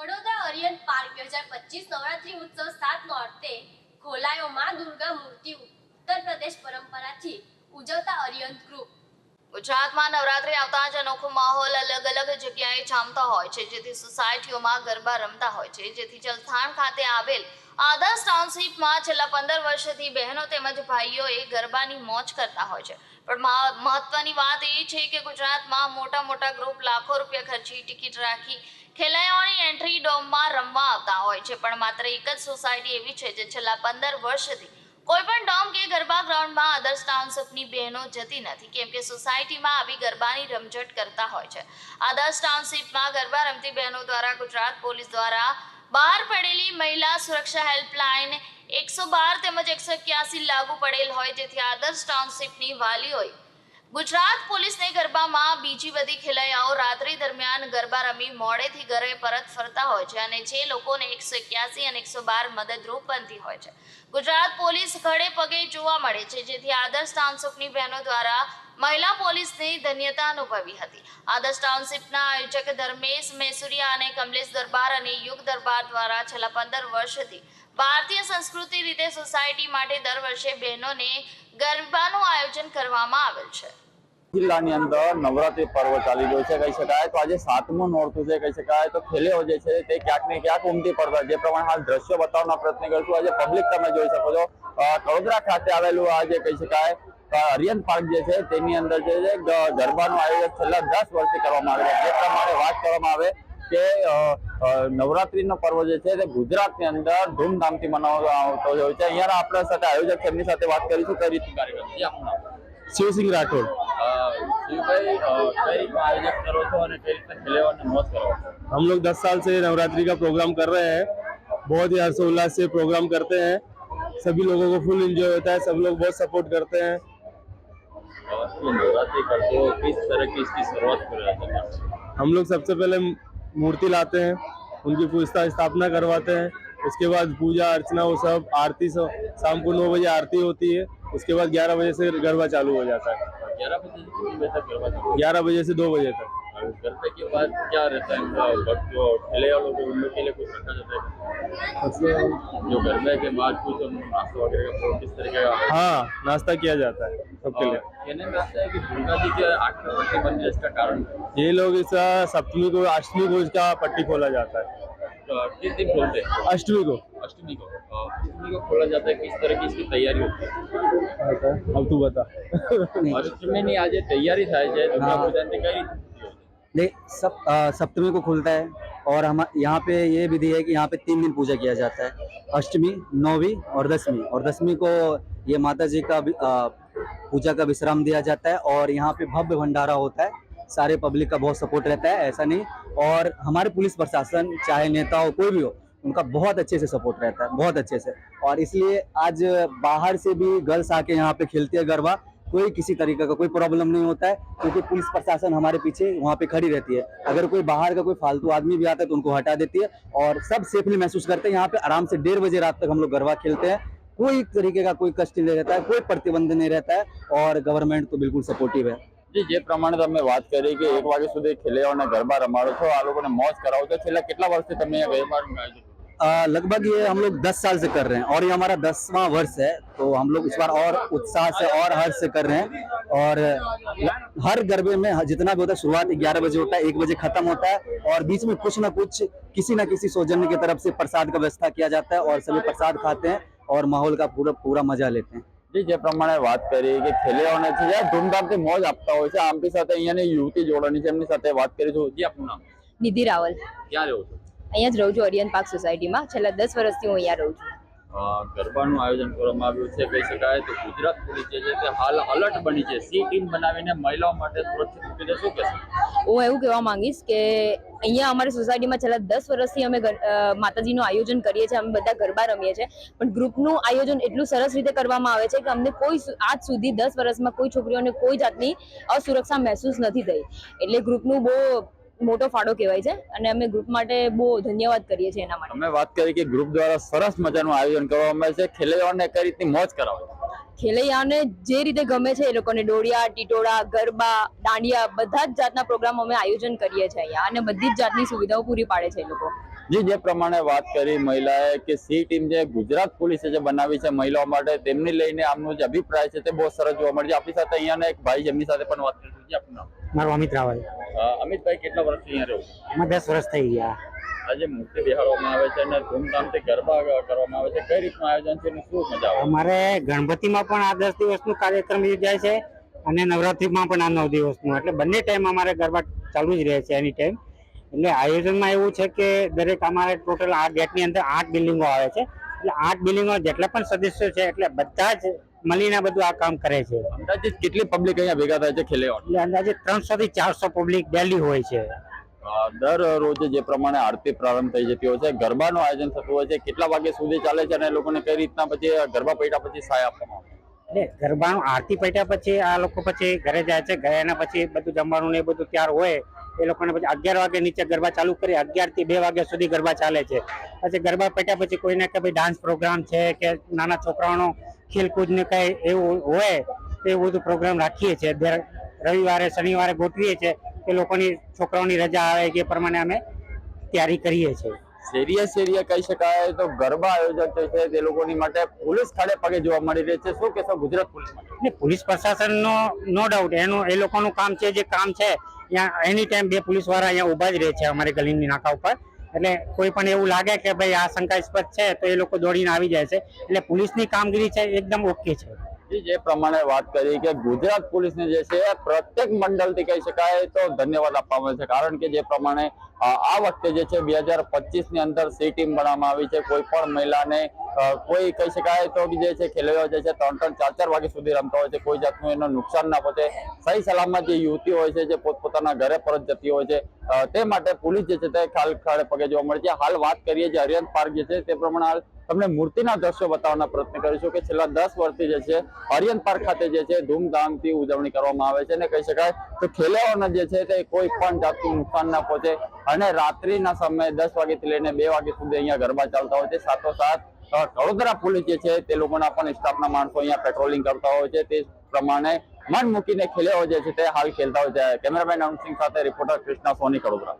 Vadodara ઓરિયન park બે હજાર પચીસ નવરાત્રી ઉત્સવ સાત અર્થે ખોલાયો માં દુર્ગા મૂર્તિ ઉત્તર પ્રદેશ પરંપરાથી ઉજવતા ઓરિયન ગ્રુપ ગુજરાતમાં નવરાત્રી આવતા જ અનોખો માહોલ અલગ અલગ જગ્યાએ જામતો હોય છે, જેથી સોસાયટીઓમાં ગરબા રમતા હોય છે. જેથી જલથાણ ખાતે આવેલ આદર્શ ટાઉનશીપમાં છેલ્લા પંદર વર્ષથી બહેનો તેમજ ભાઈઓ એ ગરબાની મોજ કરતા હોય છે. પણ મહા- મહત્વની વાત એ છે કે ગુજરાતમાં મોટા મોટા ગ્રુપ લાખો રૂપિયા ખર્ચી ટિકિટ રાખી ખેલૈયાઓની એન્ટ્રી ડોમમાં રમવા આવતા હોય છે. પણ માત્ર એક જ સોસાયટી એવી છે જે છેલ્લા પંદર વર્ષથી કોઈ પણ ડોમ કે ગરબા ગ્રાઉન્ડમાં અધર્સ ટાઉનશીપની બહેનો જતી નથી. કેમ કે સોસાયટીમાં આવી ગરબાની રમઝટ કરતા હોય છે. આદર્શ ટાઉનશીપમાં ગરબા રમતી બહેનો દ્વારા ગુજરાત પોલીસ દ્વારા બહાર પડેલી મહિલા સુરક્ષા હેલ્પલાઇન એકસો બાર તેમજ એકસો લાગુ પડેલ હોય, જેથી આદર્શ ટાઉનશીપની વાલીઓએ ગુજરાત પોલીસને ગરબામાં બીજી બધી ખેલૈયાઓ રાત્રિ દરમિયાન ગરબા રમી મોડેથી ઘરે પરત ફરતા હોય છે અને જે લોકોને એકસો એક્યાસી અને એકસો બાર મદદરૂપ બનતી હોય છે. ગુજરાત પોલીસ ઘડે પગે જોવા મળે છે, જેથી આદર્શ ટાઉનશીપની બહેનો દ્વારા મહિલા પોલીસની ધન્યતા અનુભવી હતી. આદર્શ ટાઉનશીપના આયોજક ધર્મેશ મેસુરિયા અને કમલેશ દરબાર અને યુગ દરબાર દ્વારા છેલ્લા પંદર વર્ષથી ભારતીય સંસ્કૃતિ રીતે સોસાયટી માટે દર વર્ષે બહેનોને ગરબાનું આયોજન કરવામાં આવેલ છે. જિલ્લાની અંદર નવરાત્રી પર્વ ચાલી રહ્યો છે કહી શકાય. તો આજે સાતમું નોરતું છે કહી શકાય. તો ખેલેઓ જે છે તે ક્યાંક ને ક્યાંક ઉમટી પડતા. જે પ્રમાણે હાલ દ્રશ્યો બતાવવાનો પ્રયત્ન કરશું. આજે પબ્લિક તમે જોઈ શકો છો. અ, ખાતે આવેલું આજે કહી શકાય અ, પાર્ક જે છે તેની અંદર જે છે ગરબાનું આયોજન છેલ્લા દસ વર્ષથી કરવામાં આવે છે. જે પ્રમાણે વાત કરવામાં આવે કે નવરાત્રીનો પર્વ જે છે તે ગુજરાતની અંદર ધૂમધામથી મનાવવામાં આવતો હોય છે અહીંયા આપણા સાથે આયોજક છે એમની સાથે વાત કરીશું કઈ રીતનું કાર્યક્રમ છે આપનું નામ शिव सिंह राठौड़ શિવભાઈ કઈ રીતનું આયોજન કરો છો અને કઈ રીતના ખેલેવાને મોજ કરો છો हम लोग दस साल से नवरात्रि का प्रोग्राम कर रहे हैं बहुत ही हर्षोल्लास से प्रोग्राम करते हैं सभी लोगों को फुल एंजॉय होता है सब लोग बहुत सपोर्ट करते हैं ये नवरात्रि करते हो किस तरह की इसकी शुरुआत कर रहे थे हम लोग सबसे पहले मूर्ति लाते हैं उनकी पूजता स्थापना करवाते हैं। उसके बाद पूजा अर्चना वो सब आरती सब शाम को नौ बजे आरती होती है। उसके बाद ग्यारह बजे से गरबा चालू हो जाता है। ग्यारह बजे ग्यारह बजे से दो बजे तक। है और गरबे के बाद क्या रहता है इनका वक्त जो खेले वालों को उन लोग के लिए कुछ रखा जाता है जो गरबे के बाद कुछ हम नाश्ता वगैरह का प्रोग्राम किस तरीके का हाँ नाश्ता किया जाता है सबके और लिए कहने में आता है कि दुर्गा जी के आठ में पट्टी बन है इसका कारण ये लोग इस सप्तमी को अष्टमी को इसका पट्टी खोला जाता है तो किस दिन खोलते हैं अष्टमी को अष्टमी को अ, अष्टमी को खोला जाता है किस तरह की इसकी तैयारी होती है अब तू बता અષ્ટમીની આજે તૈયારી થાય છે દુર્ગા પૂજાની કઈ नहीं, सब सप्तमी को खुलता है और हम, यहाँ पे ये विधि है कि यहाँ पे तीन दिन पूजा किया जाता है। अष्टमी, नौवीं और दसवीं। और दसवीं को ये माता जी का पूजा का विश्राम दिया जाता है और यहाँ पे भव्य भंडारा होता है। सारे पब्लिक का बहुत सपोर्ट रहता है, ऐसा नहीं। और हमारे पुलिस प्रशासन, चाहे नेता हो, कोई भी हो, उनका बहुत अच्छे से सपोर्ट रहता है, बहुत अच्छे से। और इसलिए आज बाहर से भी गर्ल्स आके यहाँ पे खेलती है गरबा कोई किसी तरीके का कोई प्रॉब्लम नहीं होता है क्योंकि पुलिस प्रशासन हमारे पीछे वहाँ पे खड़ी रहती है अगर कोई बाहर का कोई फालतू आदमी भी आता है तो उनको हटा देती है और सब सेफली महसूस करते हैं यहाँ पे आराम से डेढ़ बजे रात तक हम लोग गरबा खेलते हैं कोई तरीके का कोई कष्ट नहीं रहता है कोई प्रतिबंध नहीं रहता है और गवर्नमेंट तो बिल्कुल सपोर्टिव है જી જે પ્રમાણે તમે વાત કરી કે એક વાગ્યા સુધી ખેલૈયાઓને ગરબા રમાડો છો આ લોકોને મોજ કરાવો છો છેલ્લા કેટલા વર્ષથી તમે અહીંયા ગરબાનું આયોજન કરો છો? अ, लगभग ये हम लोग दस साल से कर रहे हैं और ये हमारा दसवां वर्ष है तो हम लोग इस बार और उत्साह से और हर्ष से कर रहे हैं और हर गरबे में जितना भी होता है शुरुआत ग्यारह बजे होता है एक बजे खत्म होता है और बीच में कुछ ना कुछ किसी ना किसी सौजन्य की तरफ से प्रसाद का व्यवस्था किया जाता है और सभी प्रसाद खाते हैं और माहौल का पूरा पूरा मजा लेते हैं જી જે પ્રમાણે વાત કરી કે ખેલૈયાઓને છે જે ધૂમધામથી મોજ આપતા હોય છે આમની સાથે અહીંયાની યુવતી જોડવાની છે એમની સાથે વાત કરીશું જી આપનું નામ નિધિ રાવલ ક્યાં રહો છો અહીંયા જ રહું છું અરિયન પાર્ક સોસાયટીમાં. છેલ્લા દસ વર્ષથી હું અહીંયા રહું છું. ગરબાનું આયોજન કરવામાં આવ્યું છે કહી શકાય. તો ગુજરાત પોલીસ જે છે તે હાલ અલર્ટ બની છે. સી ટીમ બનાવીને મહિલાઓ માટે સુરક્ષિત મૂકી દે. શું કહેશો? હું એવું કહેવા માંગીશ કે અહીંયા અમારી સોસાયટીમાં છેલ્લા દસ વર્ષથી અમે માતાજીનું આયોજન કરીએ છીએ. અમે બધા ગરબા રમીએ છીએ. પણ ગ્રુપનું આયોજન એટલું સરસ રીતે કરવામાં આવે છે કે અમને કોઈ આજ સુધી દસ વર્ષમાં કોઈ છોકરીઓને કોઈ જાતની અસુરક્ષા મહેસૂસ નથી થઈ. એટલે ગ્રુપનું બહુ મોટો ફાળો કહેવાય છે. અને અમે ગ્રુપ માટે બહુ ધન્યવાદ કરીએ છીએ એના માટે. અમે વાત કરી કે ગ્રુપ દ્વારા સરસ મજાનું આયોજન કરવામાં આવે છે. ખેલૈયાઓને કઈ રીતની મોજ કરાવે? ખેલૈયાઓને જે રીતે ગમે છે એ લોકોને ડોડિયા ટીટોળા ગરબા દાંડિયા બધા જ જાતના પ્રોગ્રામ અમે આયોજન કરીએ છીએ અહીંયા. અને બધી જ જાતની સુવિધાઓ પૂરી પાડે છે એ લોકો. જે જે પ્રમાણે વાત કરી મહિલાએ કે સી ટીમ જે ગુજરાત પોલીસે જે બનાવી છે મહિલાઓ માટે તેમની લઈને આમનો જે અભિપ્રાય છે તે બહુ સરસ જોવા મળે છે આપણી સાથે અહીંયાના એક ભાઈ એમની સાથે પણ વાત કરી છે આપનું મારું અમિત રાવલ. અમિતભાઈ કેટલા વર્ષથી અહીંયા રહો? અમે દસ વર્ષ થઈ ગયા. આજે મૂર્તિ બેહાડવામાં આવે છે અને ધૂમધામથી ગરબા કરવામાં આવે છે. કઈ રીતનું આયોજન છે અને શું મજા આવે? અમારે ગણપતિમાં પણ આ દસ દિવસનું કાર્યક્રમ યોજાય છે અને નવરાત્રિમાં પણ આ નવ દિવસનું. એટલે બંને ટાઈમ અમારે ગરબા ચાલુ જ રહે છે એની ટાઈમ એટલે આયોજનમાં એવું છે કે દરેક અમારે ટોટલ આ ગેટની અંદર આઠ બિલ્ડિંગો આવે છે. એટલે આઠ બિલ્ડિંગો જેટલા પણ સદસ્યો છે એટલે બધા જ મળીને બધું આ કામ કરે છે. અંદાજે કેટલી પબ્લિક અહીંયા ભેગા થાય છે ખેલેવા? એટલે અંદાજે ત્રણસો થી ચારસો પબ્લિક ડેલી હોય છે. દર રોજ જે પ્રમાણે આરતી પ્રારંભ થઈ જતી હોય છે ગરબાનું આયોજન થતું હોય છે કેટલા વાગ્યા સુધી ચાલે છે અને લોકોને કઈ રીતના પછી ગરબા પૈટા પછી સહાય આપવામાં આવે? એટલે ગરબાનું આરતી પૈટા પછી આ લોકો પછી ઘરે જાય છે ગયાના પછી બધું જમવાનું ને એ બધું તૈયાર હોય એ લોકોને પછી અગિયાર વાગે નીચે ગરબા ચાલુ કરી અગિયારથી બે વાગ્યા સુધી ગરબા ચાલે છે. પછી ગરબા પટ્યા પછી કોઈને કે ભાઈ ડાન્સ પ્રોગ્રામ છે કે નાના છોકરાઓનો ખેલકૂદ ને કઈ એવું હોય તો એવું બધું પ્રોગ્રામ રાખીએ છીએ. રવિવારે શનિવારે ગોઠવીએ છીએ કે લોકોની છોકરાઓની રજા આવે કે એ પ્રમાણે અમે તૈયારી કરીએ છીએ. શેરીએ શેરીએ કહી શકાય તો ગરબા આયોજક જે છે તે લોકોની માટે પોલીસ ખાડે પગે જોવા મળી રહી છે. શું કહેશો ગુજરાત પોલીસ પોલીસ પ્રશાસનનો નો ડાઉટ એનું એ લોકોનું કામ છે જે કામ છે ત્યાં એની ટાઈમ બે પોલીસવાળા અહીંયા ઊભા જ રહે છે અમારે ગલીની નાકા ઉપર. એટલે કોઈ પણ એવું લાગે કે ભાઈ આ શંકાસ્પદ છે તો એ લોકો દોડીને આવી જાય છે. એટલે પોલીસની કામગીરી છે એકદમ ઓકે છે. જી, પ્રમાણે વાત કરી કે ગુજરાત પોલીસને જે છે પ્રત્યેક મંડળથી કહી શકાય તો ધન્યવાદ આપવામાં આવે છે. કારણ કે જે પ્રમાણે આ વખતે જે છે બે હજાર પચીસની અંદર સી ટીમ બનાવવામાં આવી છે. કોઈ પણ મહિલાને કોઈ કહી શકાય તો જે છે ખેલૈયાઓ જે છે ત્રણ ત્રણ ચાર ચાર વાગ્યા સુધી રમતા હોય છે, કોઈ જાતનું એનું નુકસાન ના પહોંચે. સહી સલામત જે યુવતી હોય છે, જે પોતપોતાના ઘરે પરત જતી હોય છે તે માટે પોલીસ જે છે તે ખાલ ખાડે પગે જોવા મળે છે. હાલ વાત કરીએ જે અરિયંત પાર્ક જે છે તે પ્રમાણે હાલ તમને મૂર્તિના દ્રશ્યો બતાવવાના પ્રયત્ન કરીશું કે છેલ્લા દસ વર્ષથી જે છે હરિયન પાર્ક ખાતે જે છે ધૂમધામથી ઉજવણી કરવામાં આવે છે. અને કહી શકાય તો ખેલૈયાઓને જે છે તે કોઈ પણ જાતનું નુકસાન ના પહોંચે. અને રાત્રિના સમયે દસ વાગ્યાથી લઈને બે વાગ્યા સુધી અહીંયા ગરબા ચાલતા હોય છે. સાથોસાથ અ, વડોદરા પોલીસ જે છે તે લોકોના પણ સ્ટાફના માણસો અહીંયા પેટ્રોલિંગ કરતા હોય છે. તે પ્રમાણે મન મૂકીને ખેલ્યા હોય છે તે હાલ ખેલતા હોય છે. કેમેરામેન અનુસિંહ સાથે રિપોર્ટર કૃષ્ણા સોની કડોદરા.